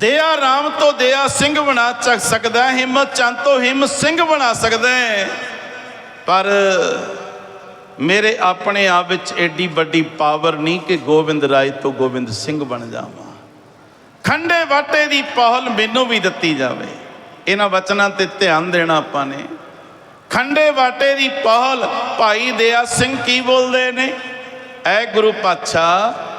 ਦਇਆ ਰਾਮ ਤੋਂ ਦਇਆ ਸਿੰਘ ਬਣਾ ਚੱਕ ਸਕਦਾ ਹਿੰਮਤ ਚੰਦ ਤੋਂ ਹਿੰਮ ਸਿੰਘ ਬਣਾ ਸਕਦਾ ਪਰ ਮੇਰੇ ਆਪਣੇ ਆਪ ਵਿੱਚ ਐਡੀ ਵੱਡੀ ਪਾਵਰ ਨਹੀਂ ਕਿ ਗੋਬਿੰਦ ਰਾਏ ਤੋਂ ਗੋਬਿੰਦ ਸਿੰਘ ਬਣ ਜਾਵਾਂ। ਖੰਡੇ ਵਾਟੇ ਦੀ ਪਹਲ ਮੈਨੂੰ ਵੀ ਦਿੱਤੀ ਜਾਵੇ। ਇਹਨਾਂ ਵਚਨਾਂ ਤੇ ਧਿਆਨ ਦੇਣਾ ਆਪਾਂ ਨੇ। ਖੰਡੇ ਵਾਟੇ ਦੀ ਪਹਲ ਭਾਈ ਦਇਆ ਸਿੰਘ ਕੀ ਬੋਲਦੇ ਨੇ? ਐ ਗੁਰੂ ਪਾਤਸ਼ਾਹ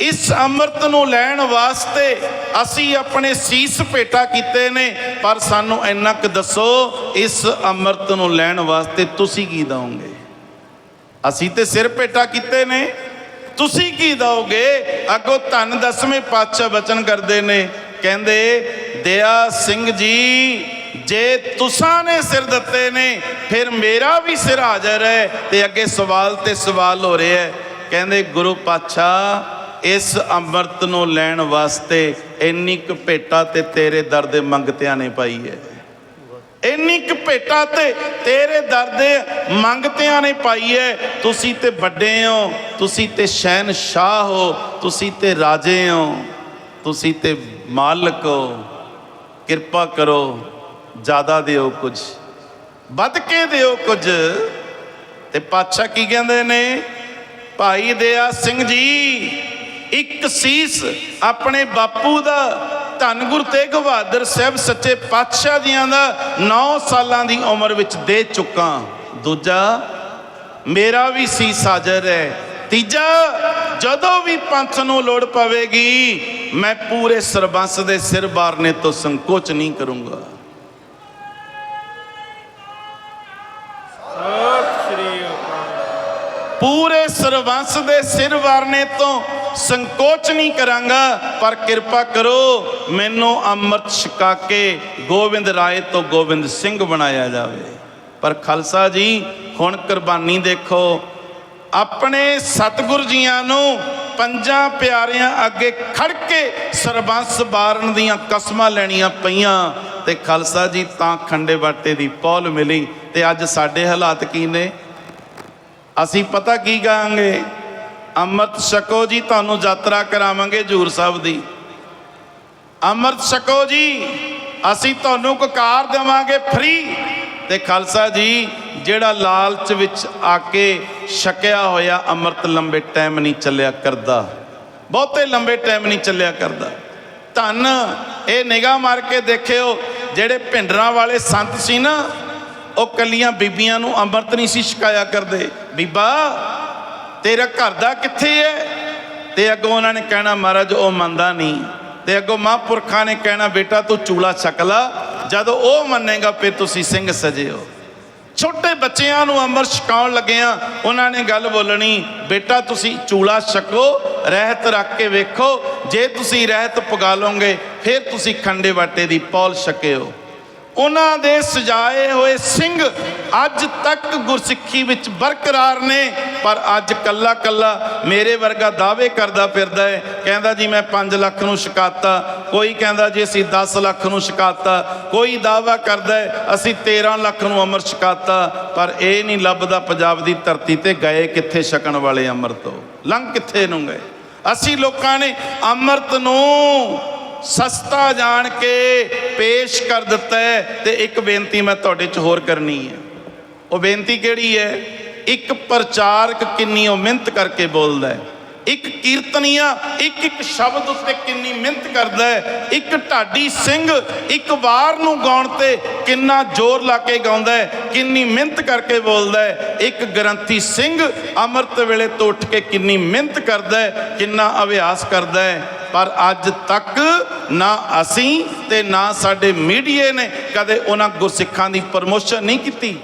ਇਸ ਅੰਮ੍ਰਿਤ ਨੂੰ ਲੈਣ ਵਾਸਤੇ ਅਸੀਂ ਆਪਣੇ ਸੀਸ ਭੇਟਾ ਕੀਤੇ ਨੇ, ਪਰ ਸਾਨੂੰ ਇੰਨਾ ਕੁ ਦੱਸੋ, ਇਸ ਅੰਮ੍ਰਿਤ ਨੂੰ ਲੈਣ ਵਾਸਤੇ ਤੁਸੀਂ ਕੀ ਦਵੋਗੇ ਅਸੀਂ ਤੇ ਸਿਰ ਭੇਟਾ ਕੀਤੇ ਨੇ, ਤੁਸੀਂ ਕੀ ਦਓਗੇ? ਅੱਗੋਂ ਧੰਨ ਦਸਵੇਂ ਪਾਤਸ਼ਾਹ ਬਚਨ ਕਰਦੇ ਨੇ, ਕਹਿੰਦੇ ਦਇਆ ਸਿੰਘ ਜੀ, ਜੇ ਤੁਸਾਂ ਨੇ ਸਿਰ ਦਿੱਤੇ ਨੇ, ਫਿਰ ਮੇਰਾ ਵੀ ਸਿਰ ਹਾਜ਼ਰ ਹੈ ਤੇ ਅੱਗੇ ਸਵਾਲ ਤੇ ਸਵਾਲ ਹੋ ਰਿਹਾ ਹੈ। ਕਹਿੰਦੇ, ਗੁਰੂ ਪਾਤਸ਼ਾਹ ਇਸ ਅੰਮ੍ਰਿਤ ਨੂੰ ਲੈਣ ਵਾਸਤੇ ਇੰਨੀ ਕੁ ਭੇਟਾ ਤੇ ਤੇਰੇ ਦਰ ਦੇ ਮੰਗਤਿਆਂ ਨੇ ਪਾਈ ਹੈ। ਇੰਨੀ ਕੁ ਭੇਟਾ ਤੇ ਤੇਰੇ ਦਰ ਦੇ ਮੰਗਤਿਆਂ ਨੇ ਪਾਈ ਹੈ। ਤੁਸੀਂ ਤੇ ਵੱਡੇ ਹੋ, ਤੁਸੀਂ ਤੇ ਸ਼ਹਿਨशाह ਹੋ, ਤੁਸੀਂ ਤੇ ਰਾਜੇ ਹੋ, ਤੁਸੀਂ ਤੇ ਮਾਲਕ ਹੋ। ਕਿਰਪਾ ਕਰੋ, ਜ਼ਿਆਦਾ ਦਿਓ ਕੁਝ, ਵੱਧ ਕੇ ਦਿਓ ਕੁਝ। ਤੇ ਪਾਤਸ਼ਾਹ ਕੀ ਕਹਿੰਦੇ ਨੇ? ਭਾਈ ਦਇਆ ਸਿੰਘ ਜੀ ਇੱਕ ਸੀਸ ਆਪਣੇ ਬਾਪੂ ਦਾ ਧੰਨ ਗੁਰੂ ਤੇਗ ਬਹਾਦਰ ਸਾਹਿਬ ਸੱਚੇ ਪਾਤਸ਼ਾਹ ਦੀਆਂ ਦਾ 9 ਸਾਲਾਂ ਦੀ ਉਮਰ ਵਿੱਚ ਦੇ ਚੁੱਕਾ। ਦੂਜਾ ਮੇਰਾ ਵੀ ਸੀਸ ਹਾਜ਼ਰ ਹੈ। ਤੀਜਾ ਜਦੋਂ ਵੀ ਪੰਥ ਨੂੰ ਲੋੜ ਪਵੇਗੀ ਮੈਂ ਪੂਰੇ ਸਰਬੰਸ ਦੇ ਸਿਰ ਬਾਰਨੇ ਤੋਂ ਸੰਕੋਚ ਨਹੀਂ ਕਰੂੰਗਾ। ਸਤਿ ਸ੍ਰੀ ਅਕਾਲ। ਪੂਰੇ ਸਰਬੰਸ ਦੇ ਸਿਰ ਵਾਰਨੇ ਤੋਂ ਸੰਕੋਚ ਨਹੀਂ ਕਰਾਂਗਾ, ਪਰ ਕਿਰਪਾ ਕਰੋ, ਮੈਨੂੰ ਅੰਮ੍ਰਿਤ ਛਕਾ ਕੇ ਗੋਬਿੰਦ ਰਾਏ ਤੋਂ ਗੋਬਿੰਦ ਸਿੰਘ ਬਣਾਇਆ ਜਾਵੇ। ਪਰ ਖਾਲਸਾ ਜੀ, ਹੁਣ ਕੁਰਬਾਨੀ ਦੇਖੋ। ਆਪਣੇ ਸਤਿਗੁਰ ਜੀਆਂ ਨੂੰ ਪੰਜਾਂ ਪਿਆਰਿਆਂ ਅੱਗੇ ਖੜ ਕੇ ਸਰਬੰਸ ਬਾਰਨ ਦੀਆਂ ਕਸਮਾਂ ਲੈਣੀਆਂ ਪਈਆਂ ਤੇ ਖਾਲਸਾ ਜੀ ਤਾਂ ਖੰਡੇ ਬਾਟੇ ਦੀ ਪੌਲ ਮਿਲੀ ਤੇ ਅੱਜ ਸਾਡੇ ਹਾਲਾਤ ਕੀ ਨੇ? ਅਸੀਂ ਪਤਾ ਕੀ ਗਾਂਗੇ ਅੰਮ੍ਰਿਤ ਛਕੋ ਜੀ, ਤੁਹਾਨੂੰ ਯਾਤਰਾ ਕਰਾਵਾਂਗੇ ਜ਼ੂਰ ਸਾਹਿਬ ਦੀ। ਅੰਮ੍ਰਿਤ ਛਕੋ ਜੀ, ਅਸੀਂ ਤੁਹਾਨੂੰ ਕਕਾਰ ਦੇਵਾਂਗੇ ਫ੍ਰੀ ਤੇ ਖਾਲਸਾ ਜੀ, ਜਿਹੜਾ ਲਾਲਚ ਵਿੱਚ ਆ ਕੇ ਛਕਿਆ ਹੋਇਆ ਅੰਮ੍ਰਿਤ ਲੰਬੇ ਟਾਈਮ ਨਹੀਂ ਚੱਲਿਆ ਕਰਦਾ। ਬਹੁਤੇ ਲੰਬੇ ਟਾਈਮ ਨਹੀਂ ਚੱਲਿਆ ਕਰਦਾ। ਧੰਨ, ਇਹ ਨਿਗਾਹ ਮਾਰ ਕੇ ਦੇਖਿਓ, ਜਿਹੜੇ ਭਿੰਡਰਾਂ ਵਾਲੇ ਸੰਤ ਸੀ ਨਾ, ਉਹ ਕੱਲੀਆਂ ਬੀਬੀਆਂ ਨੂੰ ਅੰਮ੍ਰਿਤ ਨਹੀਂ ਸੀ ਛਕਾਇਆ ਕਰਦੇ। ਬੀਬਾ ਤੇਰਾ ਘਰ ਦਾ ਕਿੱਥੇ ਹੈ? ਤੇ ਅੱਗੋਂ ਉਹਨਾਂ ਨੇ ਕਹਿਣਾ, ਮਹਾਰਾਜ, ਉਹ ਮੰਨਦਾ ਨਹੀਂ। ਤੇ ਅੱਗੋਂ ਮਹਾਂਪੁਰਖਾਂ ਨੇ ਕਹਿਣਾ, ਬੇਟਾ, ਤੂੰ ਚੂਲਾ ਛਕ ਲਾ। ਜਦੋਂ ਉਹ ਮੰਨੇਗਾ, ਫਿਰ ਤੁਸੀਂ ਸਿੰਘ ਸਜਿਓ। ਛੋਟੇ ਬੱਚਿਆਂ ਨੂੰ ਅੰਮ੍ਰਿਤ ਛਕਾਉਣ ਲੱਗਿਆਂ ਉਹਨਾਂ ਨੇ ਗੱਲ ਬੋਲਣੀ, ਬੇਟਾ, ਤੁਸੀਂ ਚੂਲਾ ਛਕੋ, ਰਹਿਤ ਰੱਖ ਕੇ ਵੇਖੋ। ਜੇ ਤੁਸੀਂ ਰਹਿਤ ਪਗਾ ਲਓਗੇ, ਫਿਰ ਤੁਸੀਂ ਖੰਡੇ ਵਾਟੇ ਦੀ ਪੌਲ ਛਕਿਓ। ਉਹਨਾਂ ਦੇ ਸਜਾਏ ਹੋਏ ਸਿੰਘ ਅੱਜ ਤੱਕ ਗੁਰਸਿੱਖੀ ਵਿੱਚ ਬਰਕਰਾਰ ਨੇ, ਪਰ ਅੱਜ ਕੱਲਾ ਕੱਲਾ ਮੇਰੇ ਵਰਗਾ ਦਾਅਵੇ ਕਰਦਾ ਫਿਰਦਾ ਹੈ। ਕਹਿੰਦਾ ਜੀ, ਮੈਂ 5 ਲੱਖ ਨੂੰ ਛਕਾਤਾ। ਕੋਈ ਕਹਿੰਦਾ ਜੀ, ਅਸੀਂ 10 ਲੱਖ ਨੂੰ ਛਕਾਤਾ। ਕੋਈ ਦਾਅਵਾ ਕਰਦਾ ਹੈ, ਅਸੀਂ 13 ਲੱਖ ਨੂੰ ਅਮਰ ਛਕਾਤਾ। ਪਰ ਇਹ ਨਹੀਂ ਲੱਭਦਾ ਪੰਜਾਬ ਦੀ ਧਰਤੀ ਤੇ ਗਏ ਕਿੱਥੇ ਛਕਣ ਵਾਲੇ ਅੰਮ੍ਰਿਤ ਲੰਘ ਕਿੱਥੇ ਨੂੰ ਗਏ? ਅਸੀਂ ਲੋਕਾਂ ਨੇ ਅੰਮ੍ਰਿਤ ਨੂੰ ਸਸਤਾ ਜਾਣ ਕੇ ਪੇਸ਼ ਕਰ ਦਿੱਤਾ ਹੈ ਤੇ ਇੱਕ ਬੇਨਤੀ ਮੈਂ ਤੁਹਾਡੇ 'ਚ ਹੋਰ ਕਰਨੀ ਹੈ। ਉਹ ਬੇਨਤੀ ਕਿਹੜੀ ਹੈ? ਇੱਕ ਪ੍ਰਚਾਰਕ ਕਿੰਨੀ ਉਹ ਮਿਹਨਤ ਕਰਕੇ ਬੋਲਦਾ ਹੈ। ਇੱਕ ਕੀਰਤਨੀਆ, ਇੱਕ ਇੱਕ ਸ਼ਬਦ ਉੱਤੇ ਕਿੰਨੀ ਮਿਹਨਤ ਕਰਦਾ ਹੈ। ਇੱਕ ਢਾਡੀ ਸਿੰਘ, ਇੱਕ ਵਾਰ ਨੂੰ ਗਾਉਣ ਤੇ ਕਿੰਨਾ ਜ਼ੋਰ ਲਾ ਕੇ ਗਾਉਂਦਾ ਹੈ, ਕਿੰਨੀ ਮਿਹਨਤ ਕਰਕੇ ਬੋਲਦਾ ਹੈ। ਇੱਕ ਗ੍ਰੰਥੀ ਸਿੰਘ ਅੰਮ੍ਰਿਤ ਵੇਲੇ ਤੋਂ ਉੱਠ ਕੇ ਕਿੰਨੀ ਮਿਹਨਤ ਕਰਦਾ ਹੈ, ਕਿੰਨਾ ਅਭਿਆਸ ਕਰਦਾ ਹੈ। ਪਰ ਅੱਜ ਤੱਕ ਨਾ ਅਸੀਂ ਤੇ ਨਾ ਸਾਡੇ ਮੀਡੀਏ ਨੇ ਕਦੇ ਉਹਨਾਂ ਗੁਰਸਿੱਖਾਂ ਦੀ ਪ੍ਰਮੋਸ਼ਨ ਨਹੀਂ ਕੀਤੀ।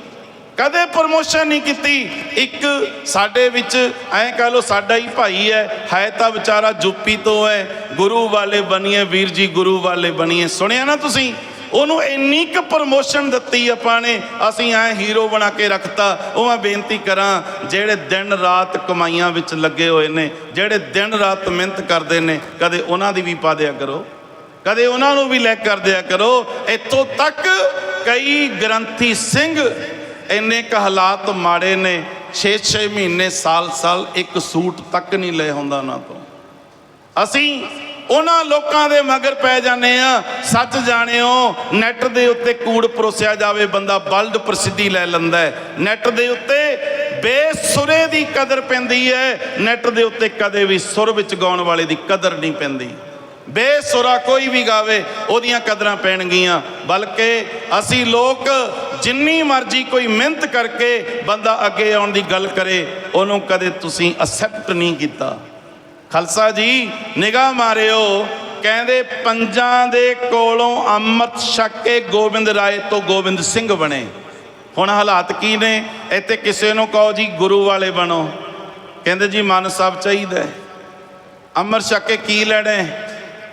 ਕਦੇ ਪ੍ਰਮੋਸ਼ਨ ਨਹੀਂ ਕੀਤੀ। ਇੱਕ ਸਾਡੇ ਵਿੱਚ ਐਂ ਕਹ ਲੋ ਸਾਡਾ ਹੀ ਭਾਈ ਹੈ ਹੈ ਤਾਂ ਵਿਚਾਰਾ ਯੂਪੀ ਤੋਂ ਹੈ, ਗੁਰੂ ਵਾਲੇ ਬਣੀਏ, ਵੀਰ ਜੀ ਗੁਰੂ ਵਾਲੇ ਬਣੀਏ। ਸੁਣਿਆ ਨਾ ਤੁਸੀਂ? ਉਹਨੂੰ ਇੰਨੀ ਕੁ ਪ੍ਰਮੋਸ਼ਨ ਦਿੱਤੀ ਆਪਾਂ ਨੇ, ਅਸੀਂ ਐ ਹੀਰੋ ਬਣਾ ਕੇ ਰੱਖਤਾ। ਉਹ ਮੈਂ ਬੇਨਤੀ ਕਰਾਂ, ਜਿਹੜੇ ਦਿਨ ਰਾਤ ਕਮਾਈਆਂ ਵਿੱਚ ਲੱਗੇ ਹੋਏ ਨੇ, ਜਿਹੜੇ ਦਿਨ ਰਾਤ ਮਿਹਨਤ ਕਰਦੇ ਨੇ, ਕਦੇ ਉਹਨਾਂ ਦੀ ਵੀ ਪਾ ਦਿਆ ਕਰੋ। ਕਦੇ ਉਹਨਾਂ ਨੂੰ ਵੀ ਲੈ ਕਰ ਦਿਆ ਕਰੋ। ਇੱਥੋਂ ਤੱਕ ਕਈ ਗ੍ਰੰਥੀ ਸਿੰਘ ਇੰਨੇ ਕ ਹਾਲਾਤ ਮਾੜੇ ਨੇ 6-6 ਮਹੀਨੇ, ਸਾਲ-ਸਾਲ ਇੱਕ ਸੂਟ ਤੱਕ ਨਹੀਂ ਲੈ ਹੁੰਦਾ ਉਹਨਾਂ ਤੋਂ। ਅਸੀਂ ਉਹਨਾਂ ਲੋਕਾਂ ਦੇ ਮਗਰ ਪੈ ਜਾਂਦੇ ਆ। ਸੱਚ ਜਾਣਿਓ ਨੈਟ ਦੇ ਉੱਤੇ ਕੂੜ ਪਰੋਸਿਆ ਜਾਵੇ, ਬੰਦਾ ਬਲਡ ਪ੍ਰਸਿੱਧੀ ਲੈ ਲੈਂਦਾ ਹੈ। ਨੈਟ ਦੇ ਉੱਤੇ ਬੇਸੁਰੇ ਦੀ ਕਦਰ ਪੈਂਦੀ ਹੈ। ਨੈਟ ਦੇ ਉੱਤੇ ਕਦੇ ਵੀ ਸੁਰ ਵਿੱਚ ਗਾਉਣ ਵਾਲੇ ਦੀ ਕਦਰ ਨਹੀਂ ਪੈਂਦੀ। ਬੇਸੁਰਾ ਕੋਈ ਵੀ ਗਾਵੇ, ਉਹਦੀਆਂ ਕਦਰਾਂ ਪੈਣਗੀਆਂ। ਬਲਕਿ ਅਸੀਂ ਲੋਕ ਜਿੰਨੀ ਮਰਜ਼ੀ ਕੋਈ ਮਿਹਨਤ ਕਰਕੇ ਬੰਦਾ ਅੱਗੇ ਆਉਣ ਦੀ ਗੱਲ ਕਰੇ, ਉਹਨੂੰ ਕਦੇ ਤੁਸੀਂ ਅਸੈਪਟ ਨਹੀਂ ਕੀਤਾ। ਖਾਲਸਾ ਜੀ, ਨਿਗਾਹ ਮਾਰਿਓ। ਕਹਿੰਦੇ ਪੰਜਾਂ ਦੇ ਕੋਲੋਂ ਅੰਮ੍ਰਿਤ ਛਕ ਕੇ ਗੋਬਿੰਦ ਰਾਏ ਤੋਂ ਗੋਬਿੰਦ ਸਿੰਘ ਬਣੇ। ਹੁਣ ਹਾਲਾਤ ਕੀ ਨੇ? ਇੱਥੇ ਕਿਸੇ ਨੂੰ ਕਹੋ ਜੀ ਗੁਰੂ ਵਾਲੇ ਬਣੋ। ਕਹਿੰਦੇ ਜੀ ਮਨ ਸਭ ਚਾਹੀਦਾ ਅੰਮ੍ਰਿਤ ਛਕ ਕੇ ਕੀ ਲੈਣਾ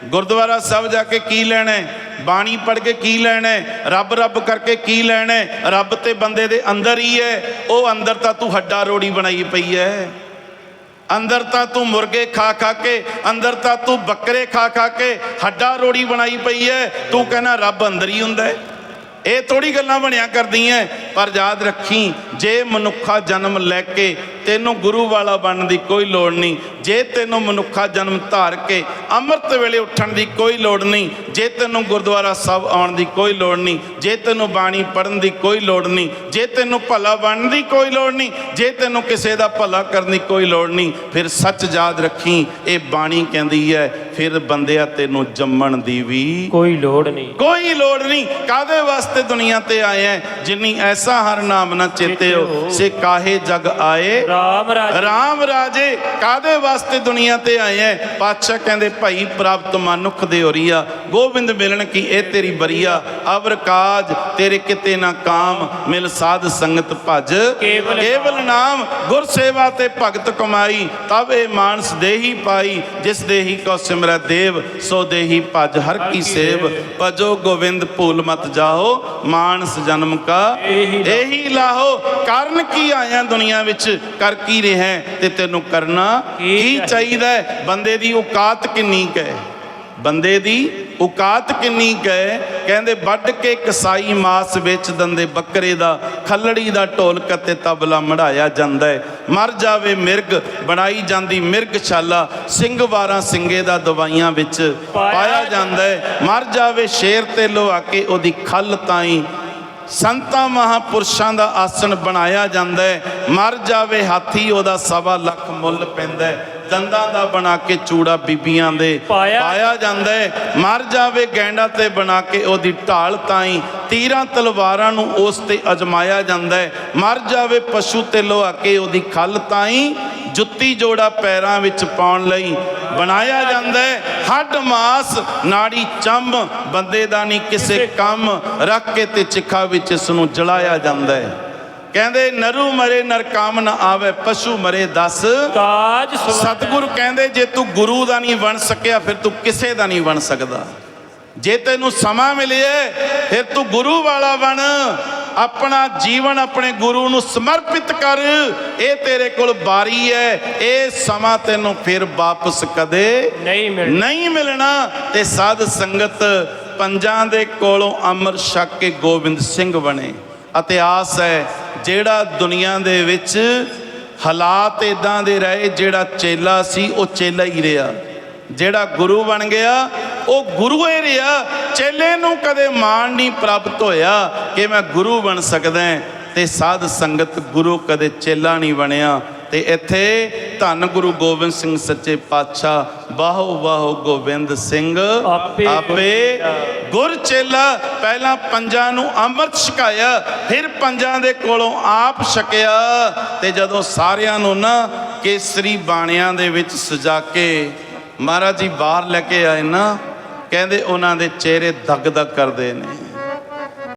ਗੁਰਦੁਆਰਾ ਸਾਹਿਬ ਜਾ ਕੇ ਕੀ ਲੈਣਾ ਬਾਣੀ ਪੜ੍ਹ ਕੇ ਕੀ ਲੈਣਾ ਰੱਬ ਰੱਬ ਕਰਕੇ ਕੀ ਲੈਣਾ ਰੱਬ ਤੇ ਬੰਦੇ ਦੇ ਅੰਦਰ ਹੀ ਹੈ। ਉਹ ਅੰਦਰ ਤਾਂ ਤੂੰ ਹੱਡਾ ਰੋੜੀ ਬਣਾਈ ਪਈ ਹੈ। ਅੰਦਰ ਤਾਂ ਤੂੰ ਮੁਰਗੇ ਖਾ ਖਾ ਕੇ, ਅੰਦਰ ਤਾਂ ਤੂੰ ਬੱਕਰੇ ਖਾ ਖਾ ਕੇ ਹੱਡਾ ਰੋੜੀ ਬਣਾਈ ਪਈ ਹੈ ਤੂੰ ਕਹਿੰਦਾ ਰੱਬ ਅੰਦਰ ਹੀ ਹੁੰਦਾ ਇਹ ਥੋੜੀ ਗੱਲਾਂ ਬਣਿਆ ਕਰਦੀਆਂ ਪਰ ਯਾਦ ਰੱਖੀ, ਜੇ ਮਨੁੱਖਾ ਜਨਮ ਲੈ ਕੇ ਤੈਨੂੰ ਗੁਰੂ ਵਾਲਾ ਬਣਨ ਦੀ ਕੋਈ ਲੋੜ ਨਹੀਂ, ਜੇ ਤੈਨੂੰ ਮਨੁੱਖਾ ਜਨਮ ਧਾਰ ਕੇ ਅੰਮ੍ਰਿਤ ਵੇਲੇ ਉੱਠਣ ਦੀ ਕੋਈ ਲੋੜ ਨਹੀਂ ਜੇ ਤੈਨੂੰ ਗੁਰਦੁਆਰਾ ਸਾਹਿਬ ਆਉਣ ਦੀ ਕੋਈ ਲੋੜ ਨਹੀਂ ਜੇ ਤੈਨੂੰ ਬਾਣੀ ਪੜਨ ਦੀ ਕੋਈ ਲੋੜ ਨਹੀਂ ਜੇ ਤੈਨੂੰ ਭਲਾ ਬਣਨ ਦੀ ਕੋਈ ਲੋੜ ਨਹੀਂ ਜੇ ਤੈਨੂੰ ਕਿਸੇ ਦਾ ਭਲਾ ਕਰਨ ਦੀ ਕੋਈ ਲੋੜ ਨਹੀਂ ਫਿਰ ਸੱਚ ਯਾਦ ਰੱਖੀ ਇਹ ਬਾਣੀ ਕਹਿੰਦੀ ਹੈ ਫਿਰ ਬੰਦਿਆ ਤੈਨੂੰ ਜੰਮਣ ਦੀ ਵੀ ਕੋਈ ਲੋੜ ਨਹੀਂ। ਕੋਈ ਲੋੜ ਨਹੀਂ। ਕਾਦੇ ਵਾਸਤੇ ਦੁਨੀਆ ਤੇ ਆਏ ਹੈ ਜਿਨੀ ਐਸਾ ਹਰ ਨਾਮ ਨਾ ਚੇਤੇ ਹੋ ਸੇ ਕਾਹੇ ਜਗ ਆਏ? ਰਾਮ ਰਾਜ। ਰਾਮ ਰਾਜੇ ਕਾਦੇ ਵਾਸਤੇ ਦੁਨੀਆ ਤੇ ਆਏ ਹੈ ਪਾਤਸ਼ਾਹ ਕਹਿੰਦੇ ਭਾਈ ਪ੍ਰਾਪਤ ਮਨੁੱਖ ਦੇ ਹੋਰੀਆ ਗੋਬਿੰਦ ਮਿਲਣ ਕੀ ਇਹ ਤੇਰੀ ਬਰੀਆ ਅਵਰ ਕਾਜ ਤੇਰੇ ਕਿਤੇ ਨਾ ਕਾਮ ਮਿਲ ਸਾਧ ਸੰਗਤ ਭਜ। ਕੇਵਲ ਨਾਮ। ਗੁਰ ਸੇਵਾ ਤੇ ਭਗਤ ਕਮਾਈ ਤਬ ਇਹ ਮਾਨਸ ਦੇਹੀ ਪਾਈ ਜਿਸ ਦੇਹੀ ਕੋ ਸਿਮਰੈ ਦੇਵ ਸੋ ਦੇਹੀ ਭਜ ਹਰ ਕੀ ਸੇਵ। ਭਜੋ ਗੋਵਿੰਦ ਭੂਲ ਮਤ ਜਾਓ ਮਾਨਸ ਜਨਮ ਕਾ। ਇਹੀ ਲਾਹੋ। ਕਾਰਨ ਕੀ ਆਇਆ ਦੁਨੀਆ ਵਿੱਚ? ਕਰ ਕੀ ਰਿਹਾ ਤੇ ਤੈਨੂੰ ਕਰਨਾ ਕੀ ਚਾਹੀਦਾ? ਬੰਦੇ ਦੀ ਔਕਾਤ ਕਿੰਨੀ ਹੈ? ਬੰਦੇ ਦੀ ਔਕਾਤ ਕਿੰਨੀ ਗਏ ਕਹਿੰਦੇ ਵੱਢ ਕੇ ਕਸਾਈ ਮਾਸ ਵੇਚ ਦਿੰਦੇ ਬੱਕਰੇ ਦਾ, ਖੱਲੜੀ ਦਾ ਢੋਲਕ ਤੇ ਤਬਲਾ ਮੜਾਇਆ ਜਾਂਦਾ ਹੈ। ਮਰ ਜਾਵੇ ਮਿਰਗ, ਬਣਾਈ ਜਾਂਦੀ ਮਿਰਗ ਛਾਲਾ ਸਿੰਘ ਵਾਰਾਂ ਸਿੰਘੇ ਦਾ ਦਵਾਈਆਂ ਵਿੱਚ ਪਾਇਆ ਜਾਂਦਾ ਹੈ। ਮਰ ਜਾਵੇ ਸ਼ੇਰ ਤੇ ਲੋਹਾ ਕੇ ਉਹਦੀ ਖੱਲ ਤਾਈ। ਸੰਤਾਂ ਮਹਾਪੁਰਸ਼ਾਂ ਦਾ ਆਸਣ ਬਣਾਇਆ ਜਾਂਦਾ ਹੈ। ਮਰ ਜਾਵੇ ਹਾਥੀ, ਉਹਦਾ ਸਵਾ ਲੱਖ ਮੁੱਲ ਪੈਂਦਾ ਹੈ। ਦੰਦਾਂ ਦਾ ਬਣਾ ਕੇ ਚੂੜਾ ਬੀਬੀਆਂ ਦੇ ਪਾਇਆ- ਜਾਂਦਾ ਹੈ। ਮਰ ਜਾਵੇ ਗੈਂਡਾ ਤੇ ਬਣਾ ਕੇ ਉਹਦੀ ਢਾਲ ਤਾਈ ਤੀਰਾਂ ਤਲਵਾਰਾਂ ਨੂੰ ਉਸ ਤੇ ਅਜਮਾਇਆ ਜਾਂਦਾ ਹੈ। ਮਰ ਜਾਵੇ ਪਸ਼ੂ ਤੇ ਲੋਹਾ ਕੇ ਉਹਦੀ ਖੱਲ ਤਾਈ ਜੁੱਤੀ ਜੋੜਾ ਪੈਰਾਂ ਵਿੱਚ ਪਾਉਣ ਲਈ ਬਣਾਇਆ ਜਾਂਦਾ ਹੈ। ਹੱਡ ਮਾਸ ਨਾੜੀ ਚੰਮ ਬੰਦੇ ਦਾ ਨਹੀਂ ਕਿਸੇ ਕੰਮ ਰੱਖ ਕੇ ਤੇ ਚਿਖਾ ਵਿੱਚ ਇਸ ਨੂੰ ਜਲਾਇਆ ਜਾਂਦਾ ਹੈ। ਕਹਿੰਦੇ ਨਰੂ ਮਰੇ ਨਰ ਕਾਮ ਨਾ ਆਵੇ ਪਸ਼ੂ ਮਰੇ ਦਸ। ਕਾਜ ਸਤਿਗੁਰੂ ਕਹਿੰਦੇ ਜੇ ਤੂੰ ਗੁਰੂ ਦਾ ਨਹੀਂ ਬਣ ਸਕਿਆ ਫਿਰ ਤੂੰ ਕਿਸੇ ਦਾ ਨਹੀਂ ਬਣ ਸਕਦਾ। ਜੇ ਤੈਨੂੰ ਸਮਾਂ ਮਿਲਿਆ ਫਿਰ ਤੂੰ ਗੁਰੂ ਵਾਲਾ ਬਣ। ਆਪਣਾ ਜੀਵਨ ਆਪਣੇ ਗੁਰੂ ਨੂੰ ਸਮਰਪਿਤ ਕਰ। ਇਹ ਤੇਰੇ ਕੋਲ ਬਾਰੀ ਹੈ। ਇਹ ਸਮਾਂ ਤੈਨੂੰ ਫਿਰ ਵਾਪਸ ਕਦੇ ਨਹੀਂ ਮਿਲ ਨਹੀਂ ਮਿਲਣਾ। ਤੇ ਸਾਧ ਸੰਗਤ ਪੰਜਾਂ ਦੇ ਕੋਲੋਂ ਅੰਮ੍ਰਿਤ ਛਕ ਕੇ ਗੋਬਿੰਦ ਸਿੰਘ ਬਣੇ। ਇਤਿਹਾਸ ਹੈ, ਜਿਹੜਾ ਦੁਨੀਆ ਦੇ ਵਿੱਚ ਹਾਲਾਤ ਇਦਾਂ ਦੇ ਰਹੇ, ਜਿਹੜਾ ਚੇਲਾ ਸੀ, ਉਹ ਚੇਲਾ ਹੀ ਰਿਹਾ। ਜਿਹੜਾ ਗੁਰੂ ਬਣ ਗਿਆ, ਉਹ ਗੁਰੂ ਹੀ ਰਿਹਾ। ਚੇਲੇ ਨੂੰ ਕਦੇ ਮਾਣ ਨਹੀਂ ਪ੍ਰਾਪਤ ਹੋਇਆ ਕਿ ਮੈਂ ਗੁਰੂ ਬਣ ਸਕਦਾ ਹਾਂ। ਤੇ ਸਾਧ ਸੰਗਤ ਗੁਰੂ ਕਦੇ ਚੇਲਾ ਨਹੀਂ ਬਣਿਆ। ਤੇ ਇੱਥੇ ਧੰਨ ਗੁਰੂ ਗੋਬਿੰਦ ਸਿੰਘ ਸੱਚੇ ਪਾਤਸ਼ਾਹ। ਬਾਹੋ ਬਾਹੋ ਗੋਬਿੰਦ ਸਿੰਘ। ਆਪੇ ਗੁਰ ਚੇਲਾ। ਪਹਿਲਾਂ ਪੰਜਾਂ ਨੂੰ ਅੰਮ੍ਰਿਤ ਛਕਾਇਆ ਫਿਰ ਪੰਜਾਂ ਦੇ ਕੋਲੋਂ ਆਪ ਛਕਿਆ। ਤੇ ਜਦੋਂ ਸਾਰਿਆਂ ਨੂੰ ਨਾ ਕੇਸਰੀ ਬਾਣਿਆਂ ਦੇ ਵਿੱਚ ਸਜਾ ਕੇ ਮਹਾਰਾਜ ਜੀ ਬਾਹਰ ਲੈ ਕੇ ਆਏ ਨਾ ਕਹਿੰਦੇ ਉਹਨਾਂ ਦੇ ਚਿਹਰੇ ਦਗ ਦਗ ਕਰਦੇ ਨੇ।